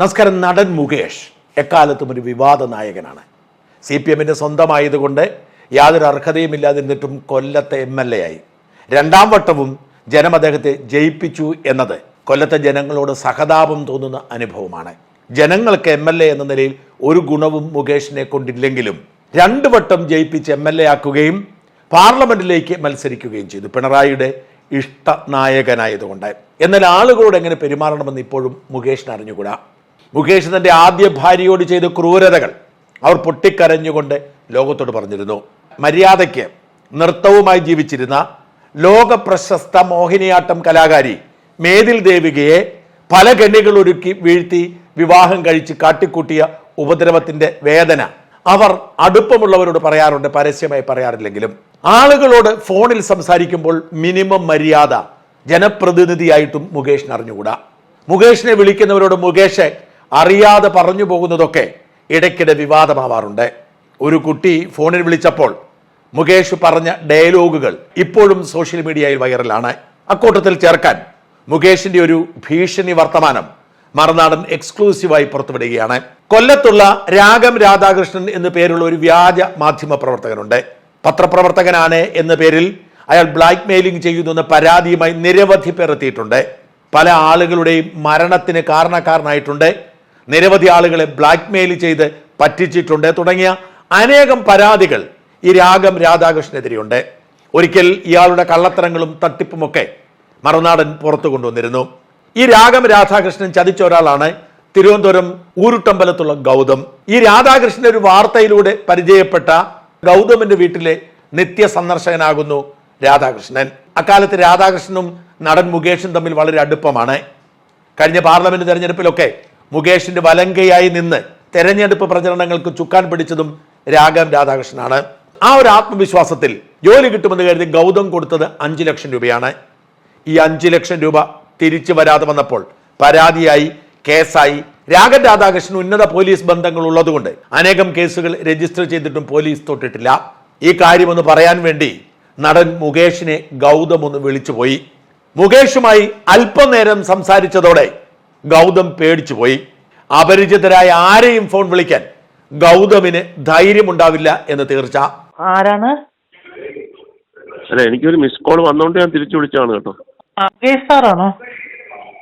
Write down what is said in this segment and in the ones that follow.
നമസ്കാരം നടൻ മുകേഷ്. എക്കാലത്തും ഒരു വിവാദ നായകനാണ്. സി പി എമ്മിന്റെ സ്വന്തമായതുകൊണ്ട് യാതൊരു അർഹതയും ഇല്ലാതിരുന്നിട്ടും കൊല്ലത്തെ എം എൽ എ ആയി. രണ്ടാം വട്ടവും ജനം അദ്ദേഹത്തെ ജയിപ്പിച്ചു എന്നത് കൊല്ലത്തെ ജനങ്ങളോട് സഹതാപം തോന്നുന്ന അനുഭവമാണ്. ജനങ്ങൾക്ക് എം എൽ എ എന്ന നിലയിൽ ഒരു ഗുണവും മുകേഷിനെ കൊണ്ടില്ലെങ്കിലും രണ്ട് വട്ടം ജയിപ്പിച്ച് എം എൽ എ ആക്കുകയും പാർലമെന്റിലേക്ക് മത്സരിക്കുകയും ചെയ്തു. പിണറായിയുടെ ഇഷ്ട നായകനായതുകൊണ്ട് എന്നാൽ ആളുകളോട് എങ്ങനെ പെരുമാറണമെന്ന് ഇപ്പോഴും മുകേഷിന് അറിഞ്ഞുകൂടാ. മുകേഷ് തന്റെ ആദ്യ ഭാര്യയോട് ചെയ്ത ക്രൂരതകൾ അവർ പൊട്ടിക്കരഞ്ഞുകൊണ്ട് ലോകത്തോട് പറഞ്ഞിരുന്നു. മര്യാദയ്ക്ക് നൃത്തവുമായി ജീവിച്ചിരുന്ന ലോക പ്രശസ്ത മോഹിനിയാട്ടം കലാകാരി മേതിൽ ദേവികയെ പല കെണികൾ ഒരുക്കി വീഴ്ത്തി വിവാഹം കഴിച്ച് കാട്ടിക്കൂട്ടിയ ഉപദ്രവത്തിന്റെ വേദന അവർ അടുപ്പമുള്ളവരോട് പറയാറുണ്ട് പരസ്യമായി പറയാറില്ലെങ്കിലും. ആളുകളോട് ഫോണിൽ സംസാരിക്കുമ്പോൾ മിനിമം മര്യാദ ജനപ്രതിനിധിയായിട്ടും മുകേഷിന് അറിഞ്ഞുകൂടാ മുകേഷിനെ വിളിക്കുന്നവരോട് മുകേഷ് അറിയാതെ പറഞ്ഞു പോകുന്നതൊക്കെ ഇടയ്ക്കിടെ വിവാദമാവാറുണ്ട്. ഒരു കുട്ടി ഫോണിൽ വിളിച്ചപ്പോൾ മുകേഷ് പറഞ്ഞ ഡയലോഗുകൾ ഇപ്പോഴും സോഷ്യൽ മീഡിയയിൽ വൈറലാണ്. അക്കൂട്ടത്തിൽ ചേർക്കാൻ മുകേഷിന്റെ ഒരു ഭീഷണി വർത്തമാനം മറുനാടൻ എക്സ്ക്ലൂസീവായി പുറത്തുവിടുകയാണ്. കൊല്ലത്തുള്ള രാഗം രാധാകൃഷ്ണൻ എന്നു പേരുള്ള ഒരു വ്യാജ മാധ്യമ പ്രവർത്തകനുണ്ട്. പത്രപ്രവർത്തകനാണ് എന്ന പേരിൽ അയാൾ ബ്ലാക്ക് മെയിലിംഗ് ചെയ്യുന്നു പരാതിയുമായി നിരവധി പേർ എത്തിയിട്ടുണ്ട്. പല ആളുകളുടെയും മരണത്തിന് കാരണക്കാരനായിട്ടുണ്ട്. നിരവധി ആളുകളെ ബ്ലാക്ക് മെയിൽ ചെയ്ത് പറ്റിച്ചിട്ടുണ്ട്. തുടങ്ങിയ അനേകം പരാതികൾ ഈ രാഗം രാധാകൃഷ്ണനെതിരെയുണ്ട്. ഒരിക്കൽ ഇയാളുടെ കള്ളത്തരങ്ങളും തട്ടിപ്പുമൊക്കെ മറുനാടൻ പുറത്തു കൊണ്ടുവന്നിരുന്നു. ഈ രാഗം രാധാകൃഷ്ണൻ ചതിച്ച ഒരാളാണ് തിരുവനന്തപുരം ഊരുട്ടമ്പലത്തുള്ള ഗൗതം. ഈ രാധാകൃഷ്ണൻ ഒരു വാർത്തയിലൂടെ പരിചയപ്പെട്ട ഗൗതമിന്റെ വീട്ടിലെ നിത്യ സന്ദർശകനാകുന്നു രാധാകൃഷ്ണൻ. അക്കാലത്ത് രാധാകൃഷ്ണനും നടൻ മുകേഷും തമ്മിൽ വളരെ അടുപ്പമാണ്. കഴിഞ്ഞ പാർലമെന്റ് തെരഞ്ഞെടുപ്പിലൊക്കെ മുകേഷിന്റെ വലങ്കയായി നിന്ന് തെരഞ്ഞെടുപ്പ് പ്രചരണങ്ങൾക്ക് ചുക്കാൻ പിടിച്ചതും രാഘവൻ രാധാകൃഷ്ണനാണ്. ആ ഒരു ആത്മവിശ്വാസത്തിൽ ജോലി കിട്ടുമെന്ന് കരുതി ഗൗതം കൊടുത്തത് അഞ്ചു ലക്ഷം രൂപയാണ്. ഈ അഞ്ചു ലക്ഷം രൂപ തിരിച്ചു വരാതെ വന്നപ്പോൾ പരാതിയായി കേസായി. രാഘൻ രാധാകൃഷ്ണൻ ഉന്നത പോലീസ് ബന്ധങ്ങൾ ഉള്ളതുകൊണ്ട് അനേകം കേസുകൾ രജിസ്റ്റർ ചെയ്തിട്ടും പോലീസ് തൊട്ടിട്ടില്ല. ഈ കാര്യമൊന്ന് പറയാൻ വേണ്ടി നടൻ മുകേഷിനെ ഗൗതം ഒന്ന് വിളിച്ചുപോയി. മുകേഷുമായി അല്പനേരം സംസാരിച്ചതോടെ ഗൗതം പേടിച്ചു പോയി. അപരിചിതരായ ആരെയും ഫോൺ വിളിക്കാൻ ഗൗതമിന് ധൈര്യമുണ്ടാവില്ല എന്ന് തീർച്ച. ആരാണ്? അല്ല എനിക്കൊരു മിസ് കോൾ വന്നോണ്ട് ഞാൻ തിരിച്ചു വിളിച്ചാണ് കേട്ടോ. സാറാണോ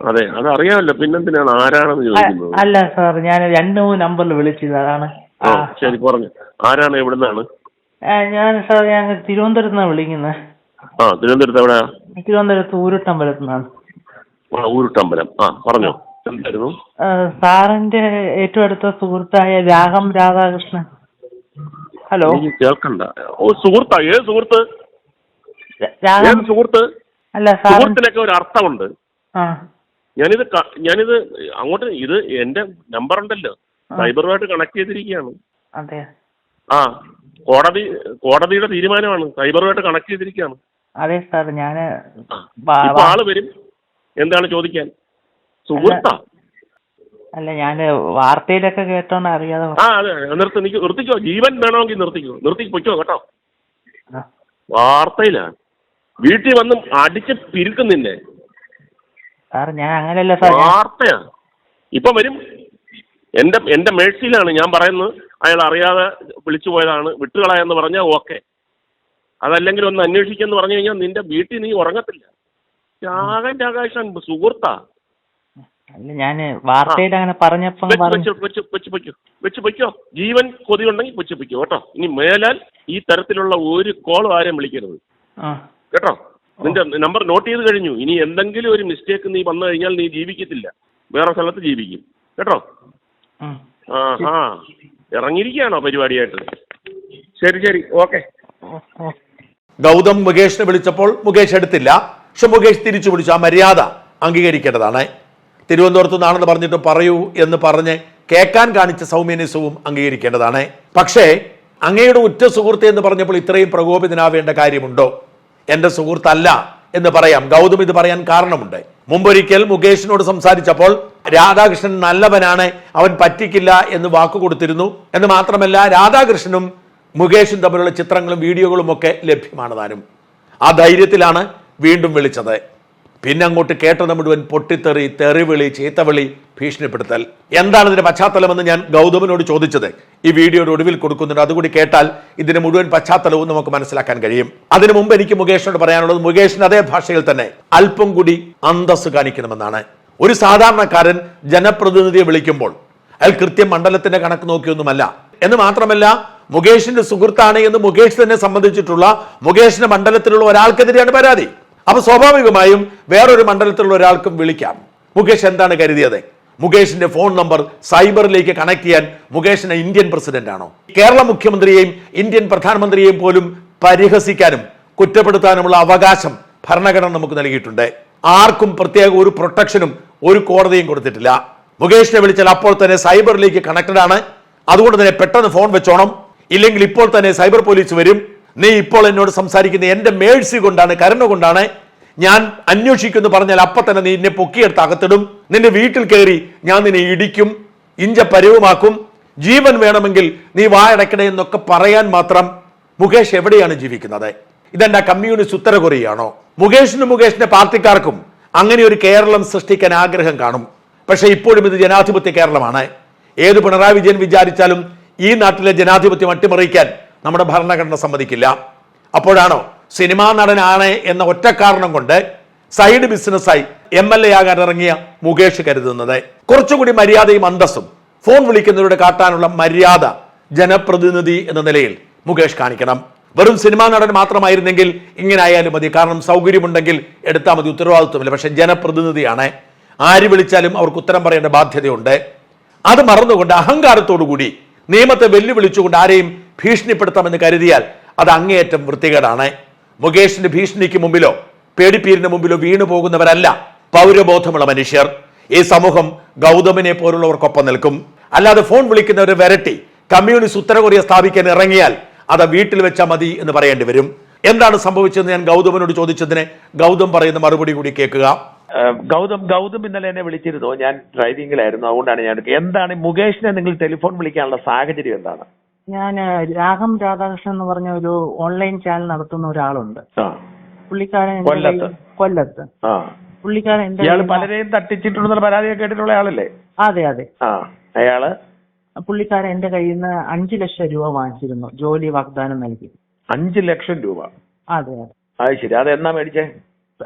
അതെ അത് അറിയാമല്ലോ പിന്നെന്തിനാണ് ആരാണെന്ന് ചോദിക്കുന്നത്. അല്ല സാർ ഞാൻ രണ്ട് മൂന്ന് നമ്പറിൽ വിളിച്ചത് അതാണ്. ആ, ശരി പറഞ്ഞു. ആരാണ് എവിടുന്നാണ്? ഞാൻ സാർ ഞാൻ തിരുവനന്തപുരത്ത് നിന്നാണ് വിളിക്കുന്നത് ആ തിരുവനന്തപുരത്ത് എവിടെയാ? തിരുവനന്തപുരത്ത് ഊരുട്ടമ്പലത്ത് നിന്നാണ് ആ ഊരുട്ടമ്പലം. ആ പറഞ്ഞോ. എന്തായിരുന്നു സാറിന്റെ ഏറ്റവും അടുത്ത സുഹൃത്തായ രാഗം രാധാകൃഷ്ണൻ. ഹലോ? കേൾക്കണ്ട. ഓ സുഹൃത്താ ഏത് സുഹൃത്ത്? ഏത് സുഹൃത്ത്? അല്ല സുഹൃത്തിനൊക്കെ ഒരു അർത്ഥമുണ്ട്. ഞാനിത് ഞാനിത് അങ്ങോട്ട് ഇത് എന്റെ നമ്പർ ഉണ്ടല്ലോ. സൈബറുമായിട്ട് കണക്ട് ചെയ്തിരിക്കുകയാണ്. അതെ ആ കോടതി കോടതിയുടെ തീരുമാനമാണ്. സൈബറുമായിട്ട് കണക്ട് ചെയ്തിരിക്കുകയാണ്. അതെ സാർ ഞാൻ ആൾ വരും. എന്താണ് ചോദിക്കാൻ? സുഹൃത്താ. അല്ല ഞാൻ വാർത്തയിലൊക്കെ കേട്ടോണ്ട് അറിയാതെ ആ അതെ നിർത്തി നിക്ക് നിർത്തിക്കോ. ജീവൻ വേണമെങ്കിൽ നിർത്തിക്കോ. നിർത്തി പൊയ്ക്കോ കേട്ടോ. വാർത്തയിലാണ് വീട്ടിൽ വന്ന് അടിച്ച് പിരിക്കുന്നില്ലേ? സാർ ഞാൻ അങ്ങനെയല്ല സാർ വാർത്തയാണ് വാർത്തയാ. ഇപ്പൊ വരും. എന്റെ എന്റെ മേഴ്സിയിലാണ് ഞാൻ പറയുന്നത്. അയാൾ അറിയാതെ വിളിച്ചു പോയതാണ്. വിട്ടുകളയെന്ന് പറഞ്ഞാൽ ഓക്കെ. അതല്ലെങ്കിൽ ഒന്ന് അന്വേഷിക്കുന്നു പറഞ്ഞു കഴിഞ്ഞാൽ നിന്റെ വീട്ടിൽ നീ ഉറങ്ങത്തില്ല. രാഗൻ രാകാശൻ സുഹൃത്താ. അല്ല ഞാൻ വാർത്തയിൽ അങ്ങനെ പറഞ്ഞപ്പോ വെച്ച് പൊയ്ക്കോ ജീവൻ കൊതി ജീവൻ കൊതിയുണ്ടെങ്കിൽ വെച്ച് പൊയ്ക്കോ കേട്ടോ. ഇനി മേലാൽ ഈ തരത്തിലുള്ള ഒരു കോളും ആരെയും വിളിക്കരുത്. ആ. കേട്ടോ? നിന്റെ നമ്പർ നോട്ട് ചെയ്ത് കഴിഞ്ഞു. ഇനി എന്തെങ്കിലും ഒരു മിസ്റ്റേക്ക് നീ വന്നു കഴിഞ്ഞാൽ നീ ജീവിക്കത്തില്ല. വേറെ സ്ഥലത്ത് ജീവിക്കും. കേട്ടോ. ആ. ആ ഇറങ്ങിയിരിക്കുകയാണോ പരിപാടിയായിട്ട്? ശരി ശരി. ഓക്കെ. ഗൗതം മുകേഷിനെ വിളിച്ചപ്പോൾ മുകേഷ് എടുത്തില്ല. പക്ഷെ മുകേഷ് തിരിച്ചു വിളിച്ചു. ആ മര്യാദ അംഗീകരിക്കേണ്ടതാണ്. തിരുവനന്തപുരത്ത് നിന്നാണെന്ന് പറഞ്ഞിട്ട് പറയൂ എന്ന് പറഞ്ഞ് കേൾക്കാൻ കാണിച്ച സൗമ്യനിസവും അംഗീകരിക്കേണ്ടതാണ്. പക്ഷേ അങ്ങയുടെ ഉറ്റ സുഹൃത്ത് എന്ന് പറഞ്ഞപ്പോൾ ഇത്രയും പ്രകോപിതനാവേണ്ട കാര്യമുണ്ടോ? എന്റെ സുഹൃത്തല്ല എന്ന് പറയാം. ഗൗതം ഇത് പറയാൻ കാരണമുണ്ട്. മുമ്പൊരിക്കൽ മുകേഷിനോട് സംസാരിച്ചപ്പോൾ രാധാകൃഷ്ണൻ നല്ലവനാണ് അവൻ പറ്റിക്കില്ല എന്ന് വാക്കു കൊടുത്തിരുന്നു. എന്ന് മാത്രമല്ല രാധാകൃഷ്ണനും മുകേഷും തമ്മിലുള്ള ചിത്രങ്ങളും വീഡിയോകളും ഒക്കെ ലഭ്യമാണ് താനും ആ ധൈര്യത്തിലാണ് വീണ്ടും വിളിച്ചത്. പിന്നെ അങ്ങോട്ട് കേട്ടത് മുഴുവൻ പൊട്ടിത്തെറി തെറിവിളി ചീത്തവിളി ഭീഷണിപ്പെടുത്തൽ. എന്താണ് ഇതിന്റെ പശ്ചാത്തലമെന്ന് ഞാൻ ഗൗതമനോട് ചോദിച്ചത്. ഈ വീഡിയോയുടെ ഒടുവിൽ കൊടുക്കുന്നുണ്ട്. അതുകൂടി കേട്ടാൽ ഇതിന്റെ മുഴുവൻ പശ്ചാത്തലവും നമുക്ക് മനസ്സിലാക്കാൻ കഴിയും. അതിനു മുമ്പ് എനിക്ക് മുകേഷിനോട് പറയാനുള്ളത് മുകേഷിന് അതേ ഭാഷയിൽ തന്നെ അല്പം കൂടി അന്തസ് കാണിക്കണമെന്നാണ്. ഒരു സാധാരണക്കാരൻ ജനപ്രതിനിധിയെ വിളിക്കുമ്പോൾ അയാൾ കൃത്യം മണ്ഡലത്തിന്റെ കണക്ക് നോക്കിയൊന്നുമല്ല. എന്ന് മാത്രമല്ല മുകേഷിന്റെ സുഹൃത്താണ് എന്ന് മുകേഷ് തന്നെ സംബന്ധിച്ചിട്ടുള്ള മുകേഷിന്റെ മണ്ഡലത്തിലുള്ള ഒരാൾക്കെതിരെയാണ് പരാതി. അപ്പൊ സ്വാഭാവികമായും വേറൊരു മണ്ഡലത്തിലുള്ള ഒരാൾക്കും വിളിക്കാം. മുകേഷ് എന്താണ് കരുതിയത്? മുകേഷിന്റെ ഫോൺ നമ്പർ സൈബറിലേക്ക് കണക്ട് ചെയ്യാൻ മുകേഷിന് ഇന്ത്യൻ പ്രസിഡന്റ് ആണോ? കേരള മുഖ്യമന്ത്രിയെയും ഇന്ത്യൻ പ്രധാനമന്ത്രിയെയും പോലും പരിഹസിക്കാനും കുറ്റപ്പെടുത്താനുമുള്ള അവകാശം ഭരണഘടന നമുക്ക് നൽകിയിട്ടുണ്ട്. ആർക്കും പ്രത്യേക ഒരു പ്രൊട്ടക്ഷനും ഒരു കോടതിയും കൊടുത്തിട്ടില്ല. മുകേഷിനെ വിളിച്ചാൽ അപ്പോൾ തന്നെ സൈബറിലേക്ക് കണക്റ്റഡ് ആണ്. അതുകൊണ്ട് തന്നെ പെട്ടെന്ന് ഫോൺ വെച്ചോണം. ഇല്ലെങ്കിൽ ഇപ്പോൾ തന്നെ സൈബർ പോലീസ് വരും. നീ ഇപ്പോൾ എന്നോട് സംസാരിക്കുന്ന എന്റെ മേഴ്സി കൊണ്ടാണ് കരുണ കൊണ്ടാണ് ഞാൻ അന്വേഷിക്കുന്നു പറഞ്ഞാൽ അപ്പം തന്നെ നീ എന്നെ പൊക്കിയെടുത്ത് അകത്തിടും. നിന്റെ വീട്ടിൽ കയറി ഞാൻ നിന്നെ ഇടിക്കും ഇഞ്ച പരിവുമാക്കും. ജീവൻ വേണമെങ്കിൽ നീ വായടക്കണേ എന്നൊക്കെ പറയാൻ മാത്രം മുകേഷ് എവിടെയാണ് ജീവിക്കുന്നത്? ഇതെന്താ കമ്മ്യൂണിസ്റ്റ് ഉത്തര കൊറിയാണോ മുകേഷിനും മുകേഷിന്റെ പാർട്ടിക്കാർക്കും അങ്ങനെ ഒരു കേരളം സൃഷ്ടിക്കാൻ ആഗ്രഹം കാണും. പക്ഷേ ഇപ്പോഴും ഇത് ജനാധിപത്യ കേരളമാണ്. ഏത് പിണറായി വിജയൻ വിചാരിച്ചാലും ഈ നാട്ടിലെ ജനാധിപത്യം അട്ടിമറിക്കാൻ നമ്മുടെ ഭരണഘടന സമ്മതിക്കില്ല. അപ്പോഴാണോ സിനിമാ നടനാണ് എന്ന ഒറ്റ കാരണം കൊണ്ട് സൈഡ് ബിസിനസ്സായി എം എൽ എ ആകാൻ ഇറങ്ങിയ മുകേഷ് കരുതുന്നത്. കുറച്ചുകൂടി മര്യാദയും അന്തസ്സും ഫോൺ വിളിക്കുന്നവരുടെ കാട്ടാനുള്ള മര്യാദ ജനപ്രതിനിധി എന്ന നിലയിൽ മുകേഷ് കാണിക്കണം. വെറും സിനിമാ നടൻ മാത്രമായിരുന്നെങ്കിൽ ഇങ്ങനെ ആയാലും മതി. കാരണം സൗകര്യമുണ്ടെങ്കിൽ എടുത്താൽ മതി. ഉത്തരവാദിത്വമില്ല. പക്ഷെ ജനപ്രതിനിധിയാണ്. ആര് വിളിച്ചാലും അവർക്ക് ഉത്തരം പറയേണ്ട ബാധ്യതയുണ്ട്. അത് മറന്നുകൊണ്ട് അഹങ്കാരത്തോടു കൂടി നിയമത്തെ വെല്ലുവിളിച്ചുകൊണ്ട് ആരെയും ഭീഷണിപ്പെടുത്താമെന്ന് കരുതിയാൽ അത് അങ്ങേയറ്റം വൃത്തികേടാണ്. മുകേഷിന്റെ ഭീഷണിക്ക് മുമ്പിലോ പേടിപ്പീരിന് മുമ്പിലോ വീണു പോകുന്നവരല്ല പൗരബോധമുള്ള മനുഷ്യർ. ഈ സമൂഹം ഗൗതമിനെ പോലുള്ളവർക്കൊപ്പം നിൽക്കും. അല്ലാതെ ഫോൺ വിളിക്കുന്നവരെ വരട്ടി കമ്മ്യൂണിസ്റ്റ് ഉത്തര കൊറിയ സ്ഥാപിക്കാൻ ഇറങ്ങിയാൽ അത് വീട്ടിൽ വെച്ചാൽ മതി എന്ന് പറയേണ്ടി വരും. എന്താണ് സംഭവിച്ചതെന്ന് ഞാൻ ഗൗതമനോട് ചോദിച്ചതിന് ഗൗതം പറയുന്ന മറുപടി കൂടി കേൾക്കുക. ഗൗതം ഗൗതം ഇന്നലെ എന്നെ വിളിച്ചിരുന്നു. ഞാൻ ഡ്രൈവിംഗിലായിരുന്നു അതുകൊണ്ടാണ് ഞാൻ എന്താണ് മുകേഷിനെ നിങ്ങൾ ടെലിഫോൺ വിളിക്കാനുള്ള സാഹചര്യം എന്താണ്? ഞാൻ രാഗം രാധാകൃഷ്ണൻ എന്ന് പറഞ്ഞ ഒരു ഓൺലൈൻ ചാനൽ നടത്തുന്ന ഒരാളുണ്ട്. പുള്ളിക്കാരൻ കൊല്ലത്ത്? കയ്യിൽ- കൊല്ലത്ത്. ആ. പുള്ളിക്കാരൻ എന്റെ ഇയാൾ കയ്യിൽ- പലരെയും തട്ടിച്ചിട്ടുണ്ടെന്നുള്ള പരാതിയൊക്കെ കേട്ടിട്ടുള്ള ആളല്ലേ? അതെ അതെ. ആ. അയാൾ? പുള്ളിക്കാരൻ എന്റെ കയ്യിൽ നിന്ന് അഞ്ചു ലക്ഷം രൂപ വാങ്ങിച്ചിരുന്നു. ജോലി വാഗ്ദാനം നൽകി. അഞ്ച് ലക്ഷം രൂപ? അതെ അതെ. അത് ശരി. അത് എന്നാ മേടിച്ചേ?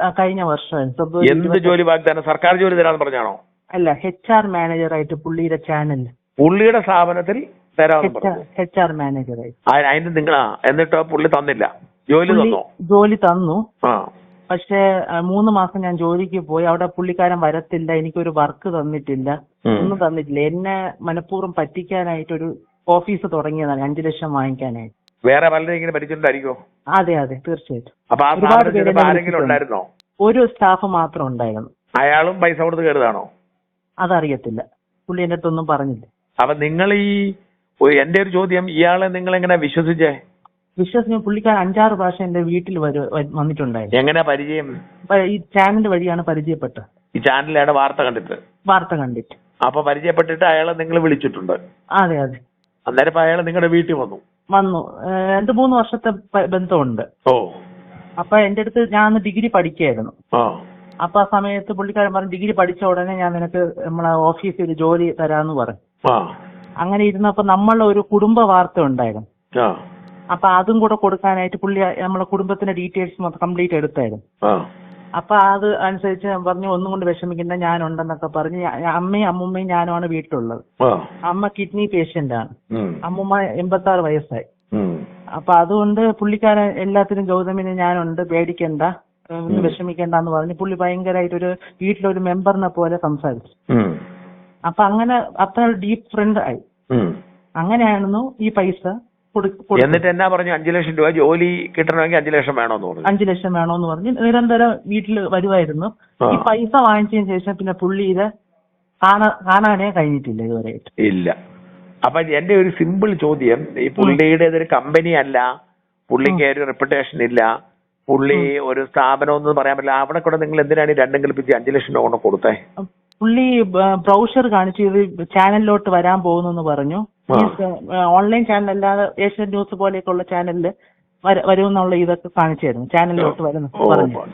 ആ, കഴിഞ്ഞ വർഷം ഫെബ്രുവരി എന്ത് ഇരുപത്തി- ജോലി വാഗ്ദാനം? സർക്കാർ ജോലി തരാന്ന് പറഞ്ഞാണോ? അല്ല എച്ച് ആർ മാനേജറായിട്ട് പുള്ളിയുടെ ചാനൽ പുള്ളിയുടെ സ്ഥാപനത്തിൽ തരാമെന്ന് പറഞ്ഞു. എച്ച് ആർ മാനേജറായിട്ട് ആ, അതിന് നിങ്ങൾ എന്നിട്ടോ പുള്ളി തന്നില്ല. ജോലി തന്നു? ജോലി തന്നു. പക്ഷേ മൂന്ന് മാസം ഞാൻ ജോലിക്ക് പോയി. അവിടെ പുള്ളിക്കാരൻ വരത്തില്ല. എനിക്കൊരു വർക്ക് തന്നിട്ടില്ല. ഒന്നും തന്നിട്ടില്ല. എന്നെ മനഃപൂർവം പറ്റിക്കാനായിട്ടൊരു ഓഫീസ് തുടങ്ങിയതാണ്. അഞ്ചു ലക്ഷം വാങ്ങിക്കാനായിട്ട്. വേറെ പലരും ഇങ്ങനെ പഠിച്ചിട്ടുണ്ടായിരിക്കോ അതെ അതെ. തീർച്ചയായിട്ടും. ഒരുപാട് പേര് ഒരു സ്റ്റാഫ് മാത്രം ഉണ്ടായിരുന്നു. അയാളും പൈസ കൊടുത്ത് കയറുതാണോ അതറിയത്തില്ല. പുള്ളി എന്റെ അടുത്തൊന്നും പറഞ്ഞില്ല. അപ്പൊ നിങ്ങൾ ഈ ഒരു- എന്റെ ഒരു ചോദ്യം ഇയാളെ നിങ്ങൾ എങ്ങനെ വിശ്വസിച്ചേ? വിശ്വസിച്ച് പുള്ളിക്കാരൻ അഞ്ചാറ് പ്രാവശ്യം എന്റെ വീട്ടിൽ വരു- വ- വന്നിട്ടുണ്ടായിരുന്നു. എങ്ങനെ പരിചയം? അപ്പൊ ഈ ചാനൽ വഴിയാണ് പരിചയപ്പെട്ടത്. ഈ ചാനലിലാണ് വാർത്ത കണ്ടിട്ട്? വാർത്ത കണ്ടിട്ട്. അപ്പൊ പരിചയപ്പെട്ടിട്ട് അയാളെ നിങ്ങൾ വിളിച്ചിട്ടുണ്ട്? അതെ അതെ. അന്നേരം ഇപ്പൊ അയാൾ നിങ്ങളുടെ വീട്ടിൽ വന്നു? വന്നു. ഏഹ് രണ്ട് മൂന്ന് വർഷത്തെ പ- ബന്ധമുണ്ട്. ഓ. അപ്പൊ എന്റെ അടുത്ത് ഞാൻ അന്ന് ഡിഗ്രി പഠിക്കായിരുന്നു ആ. അപ്പൊ ആ സമയത്ത് പുള്ളിക്കാരൻ പറഞ്ഞു ഡിഗ്രി പഠിച്ച ഉടനെ ഞാൻ നിനക്ക് നമ്മളെ ഓഫീസിൽ ഒരു ജോലി തരാന്ന് പറഞ്ഞു. ആ. അങ്ങനെ ഇരുന്നപ്പോ നമ്മളെ ഒരു കുടുംബ വാർത്ത ഉണ്ടായിരുന്നു. അപ്പൊ അതും കൂടെ കൊടുക്കാനായിട്ട് പുള്ളി നമ്മളെ കുടുംബത്തിന്റെ ഡീറ്റെയിൽസ് മൊത്തം കംപ്ലീറ്റ് എടുത്തായിരുന്നു. അപ്പൊ അത് അനുസരിച്ച് പറഞ്ഞു ഒന്നും കൊണ്ട് വിഷമിക്കുന്ന ഞാനുണ്ടെന്നൊക്കെ പറഞ്ഞ് അമ്മയും അമ്മുമ്മയും ഞാനുമാണ് വീട്ടിലുള്ളത്. അമ്മ കിഡ്നി പേഷ്യന്റ് ആണ്. അമ്മുമ്മ എൺപത്തി ആറ് വയസ്സായി. അപ്പൊ അതുകൊണ്ട് പുള്ളിക്കാരൻ എല്ലാത്തിനും ഗൗതമിന് ഞാനുണ്ട് പേടിക്കണ്ട വിഷമിക്കണ്ട എന്ന് പറഞ്ഞ് പുള്ളി ഭയങ്കരമായിട്ട് ഒരു വീട്ടിലൊരു മെമ്പറിനെ പോലെ സംസാരിച്ചു. അപ്പൊ അങ്ങനെ അത്ര ഡീപ് ഫ്രണ്ട് ആയി. അങ്ങനെയായിരുന്നു ഈ പൈസ എന്നിട്ട് എന്നാ പറഞ്ഞു? അഞ്ചു ലക്ഷം രൂപ ജോലി കിട്ടണമെങ്കിൽ അഞ്ചു ലക്ഷം വേണോന്ന് പറഞ്ഞു. അഞ്ചു ലക്ഷം വേണോന്ന് പറഞ്ഞു. നിരന്തരം വീട്ടിൽ വരുമായിരുന്നു ഈ പൈസ വാങ്ങിച്ചതിന് ശേഷം പിന്നെ പുള്ളി ഇത് കാണാ കാണാനേ കഴിഞ്ഞിട്ടില്ല ഇതുവരെയായിട്ട് ഇല്ല. അപ്പൊ എന്റെ ഒരു സിമ്പിൾ ചോദ്യം ഈ പുള്ളിയുടെ ഇതൊരു കമ്പനി അല്ല പുള്ളിക്ക് ഒരു റെപ്യൂട്ടേഷൻ ഇല്ല പുള്ളി ഒരു സ്ഥാപനം എന്ന് പറയാൻ പറ്റില്ല. അവിടെ കൂടെ നിങ്ങൾ എന്തിനാണ് ഈ രണ്ടും കൽപ്പിച്ച് അഞ്ചു ലക്ഷം രൂപ കൊണ്ട് കൊടുത്തേ? പുള്ളി ബ്രൗഷർ കാണിച്ചു ഇത് ചാനലിലോട്ട് വരാൻ പോകുന്നു എന്ന് പറഞ്ഞു. ഓൺലൈൻ ചാനൽ അല്ലാതെ ഏഷ്യൻ ന്യൂസ് പോലെയൊക്കെയുള്ള ചാനലിൽ വരുമെന്നുള്ള ഇതൊക്കെ കാണിച്ചായിരുന്നു. ചാനലിലോട്ട് വരുന്നു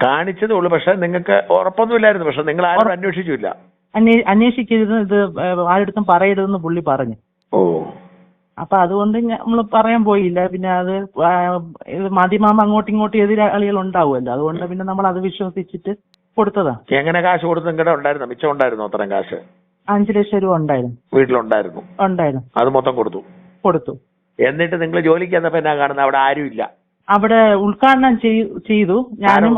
കാണിച്ചതേ ഉള്ളൂ. പക്ഷെ നിങ്ങൾക്ക് ഉറപ്പൊന്നുമില്ലായിരുന്നു. പക്ഷെ നിങ്ങൾ ആരും അന്വേഷിച്ചില്ല അന്വേ അന്വേഷിക്കരുത്. ഇത് ആരുടെ അടുത്തും പറയരുതെന്ന് പുള്ളി പറഞ്ഞു. ഓ. അപ്പൊ അതുകൊണ്ട് നമ്മൾ പറയാൻ പോയില്ല. പിന്നെ അത് മാധ്യമം അങ്ങോട്ടും ഇങ്ങോട്ടും എതിരാളികൾ ഉണ്ടാവുമല്ലോ. അതുകൊണ്ട് പിന്നെ നമ്മൾ അത് വിശ്വസിച്ചിട്ട് കൊടുത്തതാ. എങ്ങനെ കാശ് കൊടുത്തു നിങ്ങളുടെ ഉണ്ടായിരുന്നു? മിച്ചം ഉണ്ടായിരുന്നു അത്രയും കാശ്? അഞ്ചു ലക്ഷം രൂപ ഉണ്ടായിരുന്നു. വീട്ടിലുണ്ടായിരുന്നു. ഉണ്ടായിരുന്നു. അത് മൊത്തം കൊടുത്തു? കൊടുത്തു. എന്നിട്ട് നിങ്ങൾ ജോലിക്ക് വന്നപ്പോ എന്നാ കാണുന്നത് അവിടെ ആരുമില്ല? അവിടെ ഉദ്ഘാടനം ചെയ്- ചെയ്തു. ഞാനും?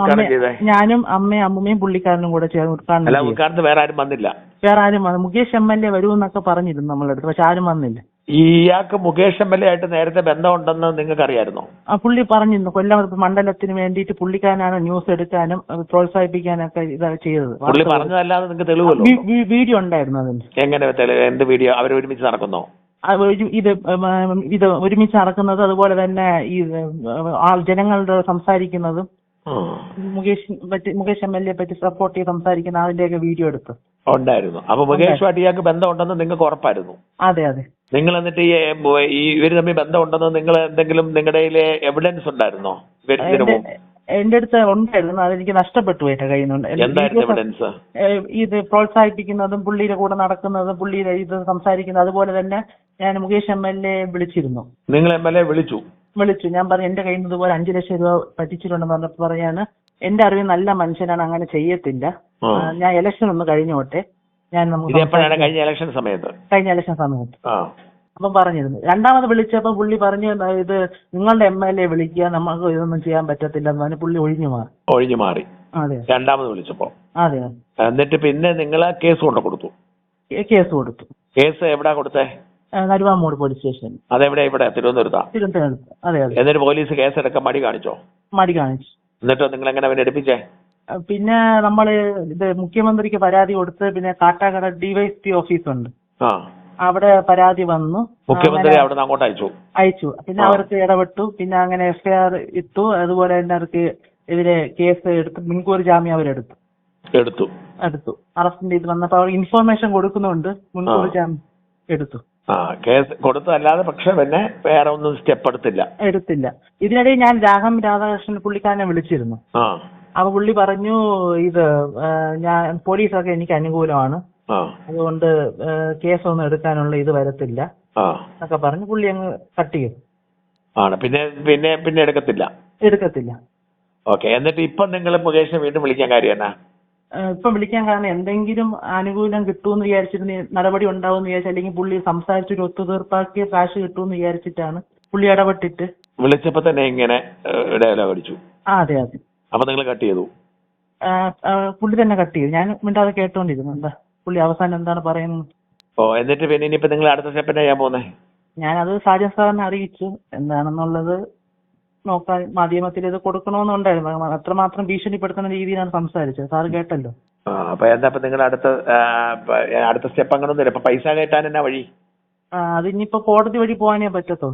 ഞാനും അമ്മയും അമ്മയും പുള്ളിക്കാരനും കൂടെ ചേർന്ന് ഉദ്ഘാടനം ഉദ്ഘാടനത്തിന് വേറെ ആരും വന്നില്ല. വേറെ ആരും വന്നു മുകേഷ് എം എൽ എ വരുമെന്നൊക്കെ പറഞ്ഞിരുന്നു നമ്മളടുത്ത് പക്ഷെ ആരും വന്നില്ല. ഇയാൾക്ക് മുകേഷ് എം എൽ എ ആയിട്ട് നേരത്തെ ബന്ധമുണ്ടെന്ന് നിങ്ങൾക്ക് അറിയായിരുന്നോ ആ പുള്ളി പറഞ്ഞിരുന്നു. കൊല്ലം മണ്ഡലത്തിന് വേണ്ടിയിട്ട് പുള്ളിക്കാനാണ് ന്യൂസ് എടുക്കാനും പ്രോത്സാഹിപ്പിക്കാനൊക്കെ ഇതാ ചെയ്തത്. പുള്ളി പറഞ്ഞതല്ലാതെ നിങ്ങൾക്ക് തെളിവല്ലോ? വീ- വീ- വീഡിയോ ഉണ്ടായിരുന്നു അതിന്. എങ്ങനെ തെളിവ് എന്ത് വീഡിയോ? അവർ ഒരുമിച്ച് നടക്കുന്നോ? ഇത് ഇത് ഒരുമിച്ച് നടക്കുന്നത് അതുപോലെ തന്നെ ഈ ആൾ ജനങ്ങളുടെ സംസാരിക്കുന്നതും മുകേഷ് പറ്റി മുകേഷ് എം എൽ എ പറ്റി സപ്പോർട്ട് ചെയ്ത് സംസാരിക്കുന്ന അതിന്റെയൊക്കെ വീഡിയോ എടുത്തു. ഉണ്ടായിരുന്നു. അപ്പൊ മുകേഷുമായിട്ട് ഇയാൾക്ക് ബന്ധമുണ്ടെന്ന് നിങ്ങൾക്ക് ഉറപ്പായിരുന്നു? അതെ അതെ. നിങ്ങൾ എന്നിട്ട് ഈ ഈ ഇവർ തമ്മിൽ ബന്ധമുണ്ടെന്ന് നിങ്ങൾ എന്തെങ്കിലും നിങ്ങളുടെ എവിഡൻസ് ഉണ്ടായിരുന്നോ? എന്റെ മുമ്പ്? എന്റെ അടുത്ത് ഉണ്ടായിരുന്നു. അതെനിക്ക് നഷ്ടപ്പെട്ടു എന്റെ കയ്യിൽ നിന്ന്. ഇത് പ്രോത്സാഹിപ്പിക്കുന്നതും പുള്ളിയുടെ കൂടെ നടക്കുന്നതും പുള്ളിയുടെ ഇത് സംസാരിക്കുന്നത് അതുപോലെ തന്നെ ഞാൻ മുകേഷ് എം എൽ എ വിളിച്ചിരുന്നു. നിങ്ങൾ എം എൽ എ വിളിച്ചു? വിളിച്ചു. ഞാൻ പറഞ്ഞു എന്റെ കയ്യിൽ നിന്ന് ഇതുപോലെ അഞ്ചു ലക്ഷം രൂപ പറ്റിച്ചിട്ടുണ്ടെന്ന് പറഞ്ഞപ്പോ പറയാണ് എന്റെ അറിവ് നല്ല മനുഷ്യനാണ് അങ്ങനെ ചെയ്യത്തില്ല. ഞാൻ ഇലക്ഷൻ ഒന്ന് കഴിഞ്ഞോട്ടെ. ഞാൻ നമുക്ക് ഇത് എപ്പോഴാണ്? സംസാരിക്കാം. കഴിഞ്ഞ ഇലക്ഷൻ സമയത്ത്. കഴിഞ്ഞ ഇലക്ഷൻ സമയത്ത്. ആ. അപ്പം പറഞ്ഞിരുന്നു. രണ്ടാമത് വിളിച്ചപ്പോ പുള്ളി പറഞ്ഞു "ആ, ഇത് നിങ്ങളുടെ എം എൽ എ വിളിക്കുക നമുക്ക് ഇതൊന്നും ചെയ്യാൻ പറ്റത്തില്ല എന്ന് പറഞ്ഞ് പുള്ളി ഒഴിഞ്ഞു മാറി. ഒഴിഞ്ഞു മാറി. അതെ. രണ്ടാമത് വിളിച്ചപ്പോ. അതെ എന്നിട്ട് പിന്നെ നിങ്ങൾ കേസ് കൊണ്ട് കൊടുത്തു. കേ- കേസ് കൊടുത്തു. കേസ് എവിടാ കൊടുത്തേ? ആ, നരുവാമൂട് പോലീസ് സ്റ്റേഷൻ അതെവിടെ ഇവിടെ തിരുവനന്തപുരത്താ? തിരുവനന്തപുരത്ത്. അതെ അതെ. എന്നിട്ട് പോലീസ് കേസ് എടുക്കാൻ മടി കാണിച്ചോ? മടി കാണിച്ചു. എന്നിട്ടോ നിങ്ങൾ എങ്ങനെ അവനെ എടുപ്പിച്ചേ? പിന്നെ നമ്മൾ ഇത് മുഖ്യമന്ത്രിക്ക് പരാതി കൊടുത്ത് പിന്നെ കാട്ടാക്കട ഡിവൈഎസ്പി ഓഫീസുണ്ട് ആ. അവിടെ പരാതി വന്നു. മുഖ്യമന്ത്രി അവിടെ അങ്ങോട്ട് അയച്ചു. അയച്ചു. പിന്നെ. അവർക്ക് ഇടപെട്ടു. പിന്നെ അങ്ങനെ എഫ്ഐആർ ഇട്ടു. അതുപോലെ തന്നെ അവർക്ക് എതിരെ കേസ് എടുത്ത് മുൻകൂർ ജാമ്യം അവരെടുത്തു. എടുത്തു. എടുത്തു. അറസ്റ്റിന്റെ ഇത് വന്നപ്പോ അവർ ഇൻഫോർമേഷൻ കൊടുക്കുന്നുണ്ട്. മുൻകൂർ. ജാമ്യം എടുത്തു. ആ കേസ് കൊടുത്തല്ലാതെ പക്ഷെ പിന്നെ വേറെ ഒന്നും സ്റ്റെപ്പ് എടുത്തില്ല. എടുത്തില്ല. ഇതിനിടയിൽ ഞാൻ രാഘം രാധാകൃഷ്ണൻ പുള്ളിക്കാരനെ വിളിച്ചിരുന്നു. അപ്പൊ പുള്ളി പറഞ്ഞു ഇത് ഞാൻ പോലീസൊക്കെ എനിക്ക് അനുകൂലമാണ്. അതുകൊണ്ട് കേസൊന്നും എടുക്കാനുള്ള ഇത് വരത്തില്ല. എന്നൊക്കെ പറഞ്ഞു പുള്ളി അങ്ങ് കട്ട് ചെയ്തു. ആണ്. പിന്നെ പിന്നെ പിന്നെ എടുക്കത്തില്ല? എടുക്കത്തില്ല. ഓക്കെ. എന്നിട്ട് ഇപ്പൊ നിങ്ങൾ മുകേഷിനെ വീണ്ടും വിളിക്കാൻ കാര്യം എന്നാ? ഇപ്പൊ വിളിക്കാൻ കാരണം എന്തെങ്കിലും ആനുകൂല്യം കിട്ടുമെന്ന് വിചാരിച്ചിരുന്ന നടപടി ഉണ്ടാവുമെന്ന് വിചാരിച്ചു അല്ലെങ്കിൽ പുള്ളി സംസാരിച്ചൊരു ഒത്തുതീർപ്പാക്കിയ കാശ് കിട്ടുമെന്ന് വിചാരിച്ചിട്ടാണ് പുള്ളി ഇടപെട്ടിട്ട്. വിളിച്ചപ്പോ തന്നെ ഇങ്ങനെ ആ അതെ അതെ. അപ്പൊ നിങ്ങൾ കട്ട് ചെയ്തു. പുള്ളി തന്നെ കട്ട് ചെയ്തു. ഞാൻ മിണ്ടാതെ കേട്ടോണ്ടിരുന്നു. എന്താ പുള്ളി അവസാനം എന്താണ് പറയുന്നത്? ഓ എന്നിട്ട് പിന്നെ ഇനിയിപ്പോ നിങ്ങൾ അടുത്ത സ്റ്റെപ്പ് എന്നാ ചെയ്യാൻ പോകുന്നത് ഞാനത് സാജൻ സാറിനെ അറിയിച്ചു. എന്താണെന്നുള്ളത് നോക്കാൻ മാധ്യമത്തിൽ ഇത് കൊടുക്കണമെന്നുണ്ടായിരുന്നു. അത്രമാത്രം ഭീഷണിപ്പെടുത്തുന്ന രീതിയിലാണ് സംസാരിച്ചത്. സാർ കേട്ടല്ലോ. അപ്പൊ എന്താ നിങ്ങൾ അടുത്ത അടുത്ത സ്റ്റെപ്പ് അങ്ങനെ ഒന്നുമില്ല ഇപ്പൊ പൈസ കയറ്റാൻ എന്നാ വഴി? അതിനിപ്പോ കോടതി വഴി പോകാനേ പറ്റത്തോ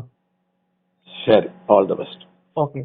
ശരി. All the best okay